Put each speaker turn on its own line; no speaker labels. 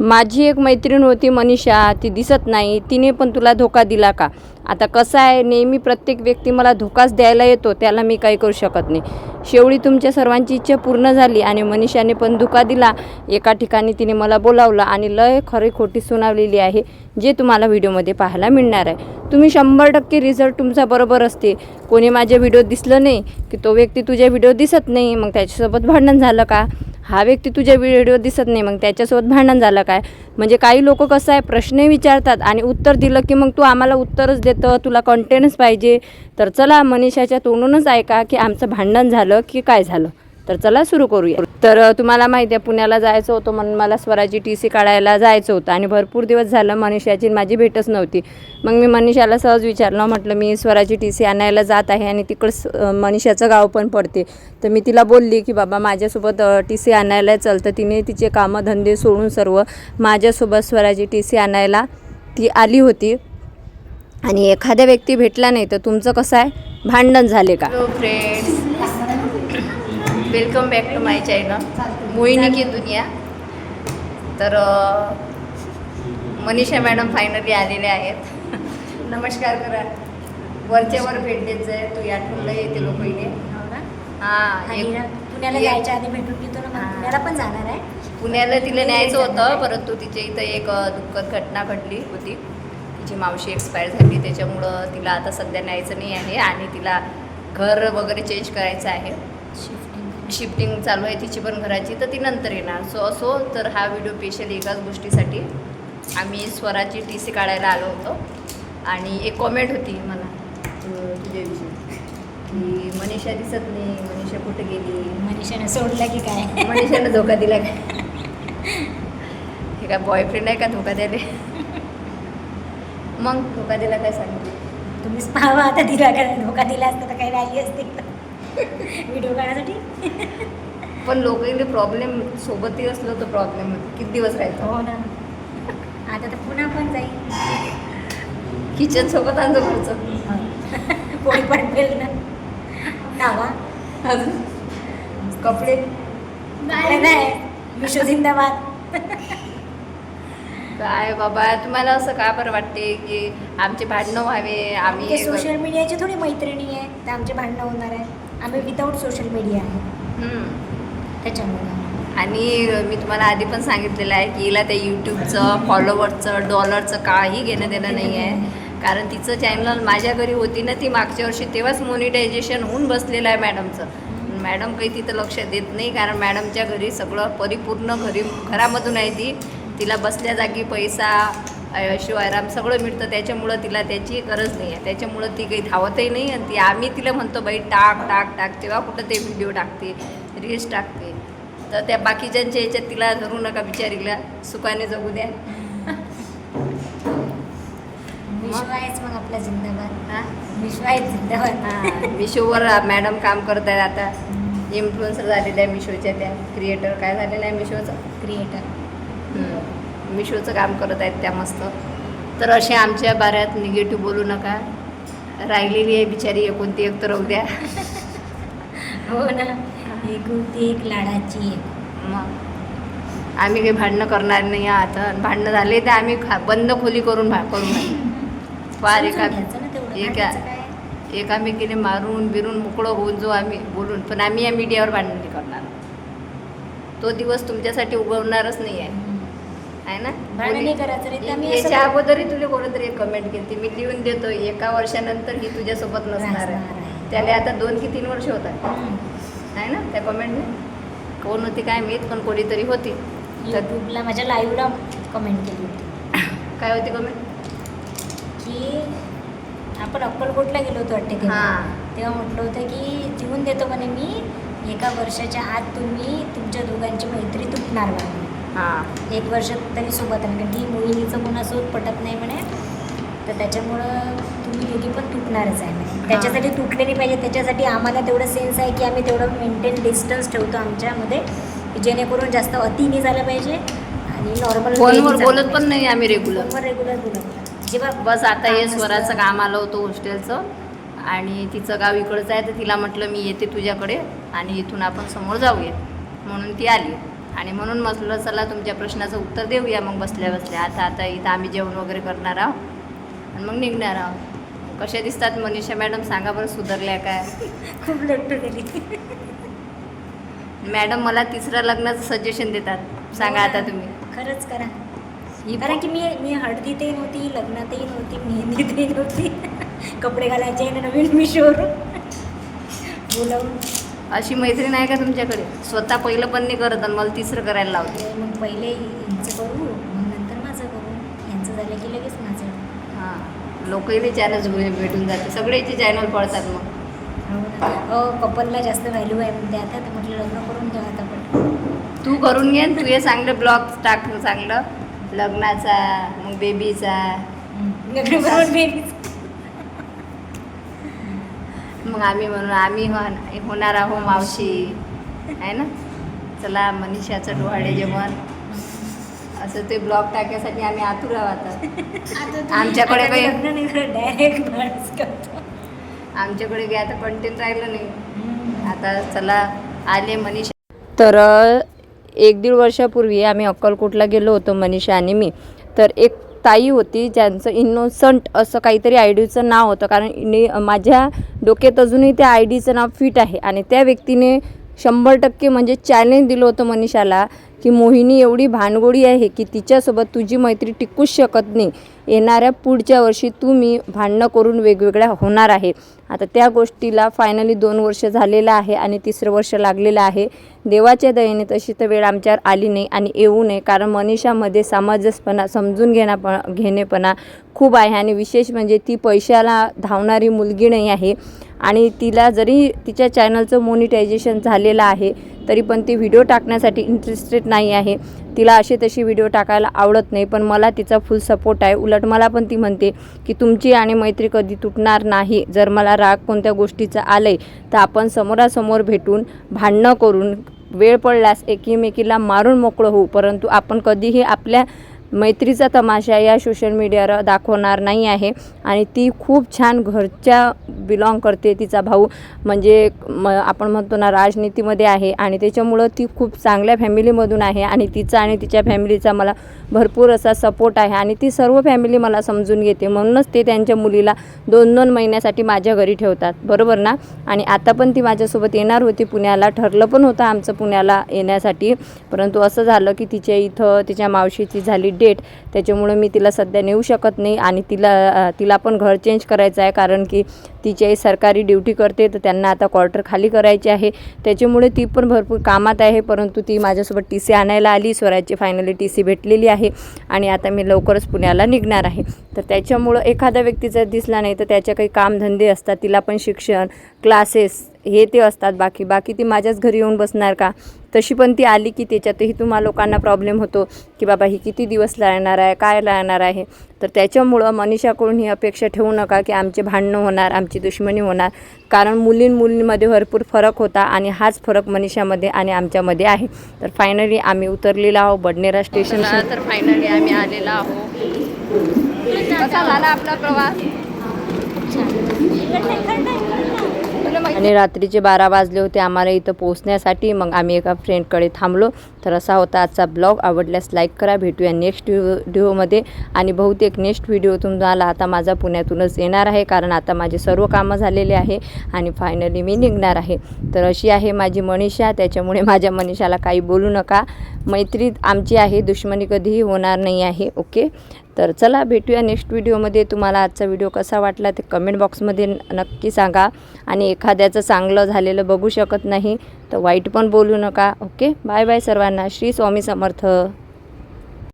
माझी एक मैत्रीण होती मनीषा ती दिसत नाही. तिने पण तुला धोका दिला का? आता कसं आहे नेहमी प्रत्येक व्यक्ती मला धोकाच द्यायला येतो त्याला मी काही करू शकत नाही. शेवटी तुमच्या सर्वांची इच्छा पूर्ण झाली आणि मनीषाने पण धोका दिला. एका ठिकाणी तिने मला बोलावलं आणि लय खरी खोटी सुनावलेली आहे जे तुम्हाला व्हिडिओमध्ये पाहायला मिळणार आहे. तुम्ही शंभर टक्के रिझल्ट तुमचा बरोबर असते. कोणी माझ्या व्हिडिओ दिसलं नाही की तो व्यक्ती तुझ्या व्हिडिओ दिसत नाही मग त्याच्यासोबत भांडण झालं का? हा व्यक्ती तुझ्या व्हिडिओ दिसत नाही मग त्याच्यासोबत भांडण झालं काय? म्हणजे काही लोक कसं आहे प्रश्न विचारतात आणि उत्तर दिलं की मग तू आम्हाला उत्तरच देतं तुला कंटेंटच पाहिजे. तर चला मनीषाच्या तोंडूनच ऐका की आमचं भांडण झालं की काय झालं? तर चला सुरू करूया. तर तुम्हाला माहिती आहे पुण्याला जायचं होतं म्हणून मला स्वराची टी सी काढायला जायचं होतं आणि भरपूर दिवस झालं मनीषाची माझी भेटच नव्हती. मग मी मनीषाला सहज विचारलं म्हटलं मी स्वराची टी सी आणायला जात आहे आणि तिकडं मनीषाचं गाव पण पडते. तर मी तिला बोलली की बाबा माझ्यासोबत टी सी आणायला चल. तर तिने तिचे कामं धंदे सोडून सर्व माझ्यासोबत स्वराची टी सी आणायला ती आली होती. आणि एखाद्या व्यक्ती भेटला नाही तर तुमचं कसं आहे? भांडण झाले का? Friends welcome back to my channel Mohini की दुनिया तर मनीषा मॅडम फायनली आलेले आहेत. नमस्कार करा. वरच्या वर भेट देत जाय तू आठवणला येते लोक इथे हां
पुण्याला जायच्या आधी भेटून घेतो ना पुण्याला पण जाणार आहे.
पुण्याला तिला न्यायचं होतं
आहे.
परंतु तिच्या इथं एक दुःखद घटना घडली होती. तिची मावशी एक्सपायर झाली. त्याच्यामुळं तिला आता सध्या न्यायचं नाही आहे आणि तिला घर वगैरे चेंज करायचं आहे.
शिफ्टिंग
चालू आहे तिची पण घराची तर ती नंतर येणार. सो असो तर हा व्हिडिओ स्पेशल एकाच गोष्टीसाठी आम्ही स्वराची टी सी काढायला आलो होतो. आणि एक कॉमेंट होती मला. तुझ्याविषयी. की मनीषा दिसत नाही मनीषा कुठे गेली?
मनीषाने सोडलं की काय?
मनीषानं धोका दिला काय हे काय बॉयफ्रेंड आहे का धोका द्यायला? मग धोका दिला काय सांगितलं?
तुम्हीच पाहावा आता दिला का धोका दिला असता तर काही राहिली असते. व्हिडिओ काढण्यासाठी
पण लोकांनी प्रॉब्लेम सोबतही असलो तर प्रॉब्लेम किती दिवस राहायचा
हो ना. आता तर पुन्हा पण जाईल.
किचन सोबत आणतो घरचं.
कोणी पण पेल ना. नावा
अजून? कपडे?
नाही. विश्व जिंदाबाद
काय बाबा तुम्हाला असं का बरं वाटते की आमचे भांडणं व्हावे? आम्ही
सोशल मीडियाची थोडी मैत्रिणी आहे तर आमचे भांडणं होणार आहे. आम्ही विदाऊट सोशल मीडिया आहे. त्याच्यामुळे.
आणि मी तुम्हाला आधी पण सांगितलेलं आहे की हिला त्या यूट्यूबचं फॉलोवरचं डॉलरचं काही घेणं देणं नाही आहे. कारण तिचं चॅनल माझ्या घरी होती ना ती मागच्या वर्षी तेव्हाच मोनिटायझेशन होऊन बसलेलं आहे मॅडमचं. मॅडम काही तिथं लक्ष देत नाही कारण मॅडमच्या घरी सगळं परिपूर्ण घरी घरामधून आहे ती. तिला बसल्या जागी पैसा आराम सगळं मिळतं. त्याच्यामुळं तिला त्याची गरज नाही आहे. त्याच्यामुळं ती काही धावतही नाही आणि ती आम्ही तिला म्हणतो बाई टाक टाक टाक. तेव्हा कुठं ते व्हिडिओ टाकते रील्स टाकते. तर त्या बाकीच्यांच्या याच्यात तिला धरू नका बिचारीला. सुखाने जगू द्या.
आहेच मग आपला जिंदाबाद.
हां?
विश्व आहे जिंदाबाद.
हां. मिशोवर मॅडम काम करत आहेत आता. इन्फ्लुएन्सर झालेल्या आहे मिशोच्या त्या. क्रिएटर काय झालेलं आहे मिशोचं?
क्रिएटर
मिशोचं काम करत आहेत त्या मस्त. तर असे आमच्या बाऱ्यात निगेटिव्ह बोलू नका. राहिलेली आहे बिचारी एकोणती एक तर द्या.
हो ना. एक होती एक लाडाची एक
मग. आम्ही काही भांडणं करणार नाही आता. भांडणं झाले तर आम्ही खा बंद खोली करून भा करू नये फार एका. एका? एकामेकीने मारून बिरून मोकळं होऊन जो आम्ही बोलून पण आम्ही या मीडियावर भांडण करणार. तो दिवस तुमच्यासाठी उगवणारच नाही आहे. आहे ना?
नाही करायचं रे, असं
याच्या अगोदरही तुला कोणतरी एक कमेंट केली मी लिहून देतो एका वर्षानंतर ही तुझ्यासोबत नसणार
नसणार
आहे.
आहे.
त्याला आता दोन की तीन वर्ष होतात.
हम्म.
आहे ना? त्या कमेंटने कोण होती काय माहीत पण कोणीतरी होती. तर
यूट्यूबला माझ्या लाईव्हला कमेंट केली होती.
काय होती कमेंट
की आपण अक्कलकोटला गेलो होतो वाटते तेव्हा.
हां.
तेव्हा म्हटलं होतं की जीवन देतो म्हणे मी एका वर्षाच्या आत तुम्ही तुमच्या दोघांची मैत्री तुटणार म्हणे.
हां.
एक वर्ष तरी सोबत राहा कारण की मुलीचं कोणासोबत पटत नाही म्हणे. तर त्याच्यामुळं तुम्ही दोघी पण तुटणारच आहे म्हणे. त्याच्यासाठी तुटले नाही पाहिजे त्याच्यासाठी आम्हाला तेवढं सेन्स आहे की आम्ही तेवढं मेंटेन डिस्टन्स ठेवतो आमच्यामध्ये की जेणेकरून जास्त अति नाही झालं पाहिजे आणि नॉर्मल
फोनवर बोलत पण नाही आम्ही रेग्युलर
फोनवर रेग्युलर बोलत जेव्हा
बस आता हे स्वराचं काम आलं होतं हॉस्टेलचं आणि तिचं गाव इकडचं आहे तर तिला म्हटलं मी येते तुझ्याकडे आणि इथून आपण समोर जाऊया. म्हणून ती आली. आणि म्हणून म्हटलं चला तुमच्या प्रश्नाचं उत्तर देऊया. मग बसल्या बसल्या आता आता इथं आम्ही जेवण वगैरे करणार आहोत. आणि मग निघणार आहोत. कशा दिसतात मनीषा मॅडम सांगा बरं सुधारल्या काय?
खूप लट्टू गेली
मॅडम मला तिसऱ्या लग्नाचं सजेशन देतात. सांगा आता तुम्ही.
खरंच करा.
ही
कारण की मी मी हळदीतही नव्हती लग्नातही नव्हती मेहंदीतही नव्हती. कपडे घालायचे नवीन मिशोवरून बोलावून.
अशी मैत्रीण आहे का तुमच्याकडे? स्वतः पहिलं पण नाही करत आणि मला तिसरं करायला लावते.
मग पहिले यांचं करू मग नंतर माझं करू यांचं झालं की लगेच माझं.
हां. लोकही चॅनल भेटून जाते. सगळ्याचे चॅनल पडतात मग.
हो कपलला जास्त व्हॅल्यू आहे म्हणते आता. तर म्हटलं लग्न करून घ्या आता पण.
तू करून घे तू हे चांगलं ब्लॉग टाक चांगलं लग्नाचा मग बेबीचा
babies.
मग आम्ही म्हणून आम्ही हो- होणार आहो मावशी. आहे ना? चला मनीषाचं डोहाळे जेवण. असं ते ब्लॉग टाकायसाठी आम्ही आतुर आहोत आता. आमच्याकडे काही
डायरेक्ट
आमच्याकडे काही आता कंटेंट राहिलं नाही. आता चला आले मनीषा. तर एक दीड वर्षापूर्वी आम्ही अक्कलकोटला गेलो होतो मनीषा आणि मी. तर एक ताई होती ज्यांचं इनोसंट असं काहीतरी आय डीचं नाव होतं. कारण माझ्या डोक्यात अजूनही त्या आय डीचं नाव फिट आहे. आणि त्या व्यक्तीने शंभर टक्के म्हणजे चॅलेंज दिलं होतं मनीषाला की मोहिनी एवढी भानगोडी आहे की तिच्यासोबत तुझी मैत्री टिकूच शकत नाही. येणाऱ्या पुढच्या वर्षी तू मी भांडणं करून वेगवेगळ्या होणार आहे. आता त्या गोष्टीला फायनली दोन वर्ष झालेलं आहे आणि तिसरं वर्ष लागलेलं आहे. देवाच्या दयेने तशी तर वेळ आमच्यावर आली नाही आणि येऊ नये. कारण मनीषामध्ये सामंजस्यपणा समजून घेणापणा घेणेपणा खूप आहे आणि विशेष म्हणजे ती पैशाला धावणारी मुलगी नाही आहे. आणि तिला जरी तिच्या चॅनलचं मोनिटायझेशन झालेलं आहे तरी पण ती व्हिडिओ टाकण्यासाठी इंटरेस्टेड नाही आहे. तिला असे तशी व्हिडिओ टाकायला आवडत नाही पण मला तिचा फुल सपोर्ट आहे. उलट मला पण ती म्हणते की तुमची आणि मैत्री कधी तुटणार नाही. जर मला राग कोणत्या गोष्टीचा आलं आहे तर आपण समोरासमोर भेटून भांडणं करून वेळ पडल्यास एकमेकीला मारून मोकळं होऊ. परंतु आपण कधीही आपल्या मैत्रीचा तमाशा या सोशल मीडियावर दाखवणार नाही आहे. आणि ती खूप छान घरच्या बिलॉंग करते तिचा भाऊ. म्हणजे म आपण म्हणतो ना राजनीतीमध्ये आहे. आणि त्याच्यामुळं ती खूप चांगल्या फॅमिलीमधून आहे. आणि तिचा आणि तिच्या फॅमिलीचा मला भरपूर असा सपोर्ट आहे. आणि ती सर्व फॅमिली मला समजून घेते. म्हणूनच ते त्यांच्या मुलीला दोन दोन महिन्यासाठी माझ्या घरी ठेवतात. बरोबर ना? आणि आता पण ती माझ्यासोबत येणार होती पुण्याला. ठरलं पण होतं आमचं पुण्याला येण्यासाठी. परंतु असं झालं की तिच्या इथं तिच्या मावशीची झाली डेट त्याच्यामुळं मी तिला सध्या नेऊ शकत नाही आणि तिला तिला पण घर चेंज करायचं आहे कारण की तिची आई सरकारी ड्युटी करते तर त्यांना आता क्वार्टर खाली करायची आहे. त्याच्यामुळे ती पण भरपूर कामात आहे परंतु ती माझ्यासोबत टी सी आणायला आली स्वराजची फायनली टी सी भेटलेली आहे आणि आता मी लवकरच पुण्याला निघणार आहे. तर त्याच्यामुळं एखाद्या व्यक्ती जर दिसला नाही तर त्याच्या काही कामधंदे असतात तिला पण शिक्षण क्लासेस हे ते असतात बाकी. बाकी ती माझ्याच घरी येऊन बसणार का? तशी पण ती आली की त्याच्यातही तुम्हा लोकांना प्रॉब्लेम होतो की बाबा ही किती दिवस राहणार आहे काय राहणार आहे? तर त्याच्यामुळं मनीषाकडून ही अपेक्षा ठेवू नका की आमचे भांडणं होणार आमची दुश्मनी होणार. कारण मुलीं मुलींमध्ये भरपूर फरक होता आणि हाच फरक मनीषामध्ये आणि आमच्यामध्ये आहे. तर फायनली आम्ही उतरलेलो आहोत बडनेरा स्टेशन तर फायनली आम्ही आलेलो आहोत. कसा झाला आपला प्रवास? आणि रात्रीचे बारा वाजले होते आम्हाला इथं पोहोचण्यासाठी. मग आम्ही एका फ्रेंडकडे थांबलो. तर असा होता आजचा ब्लॉग. आवडल्यास लाईक करा. भेटूया नेक्स्ट व्हिडिओमध्ये. आणि बहुतेक नेक्स्ट व्हिडिओ तुम्हाला आता माझा पुण्यातूनच येणार आहे कारण आता माझे सर्व कामं झालेले आहे आणि फायनली मी निघणार आहे. तर अशी आहे माझी मनीषा. त्याच्यामुळे माझ्या मनीषाला काही बोलू नका. मैत्री आमची आहे. दुश्मनी कधीही होणार नाही आहे. ओके? तर चला भेटूया नेक्स्ट व्हिडिओमध्ये. तुम्हाला आजचा व्हिडिओ कसा वाटला ते कमेंट बॉक्समध्ये नक्की सांगा. आणि एखाद्याचं चांगलं झालेलं बघू शकत नाही तर वाईट पण बोलू नका. ओके? बाय बाय सर्वांना. श्री स्वामी समर्थ.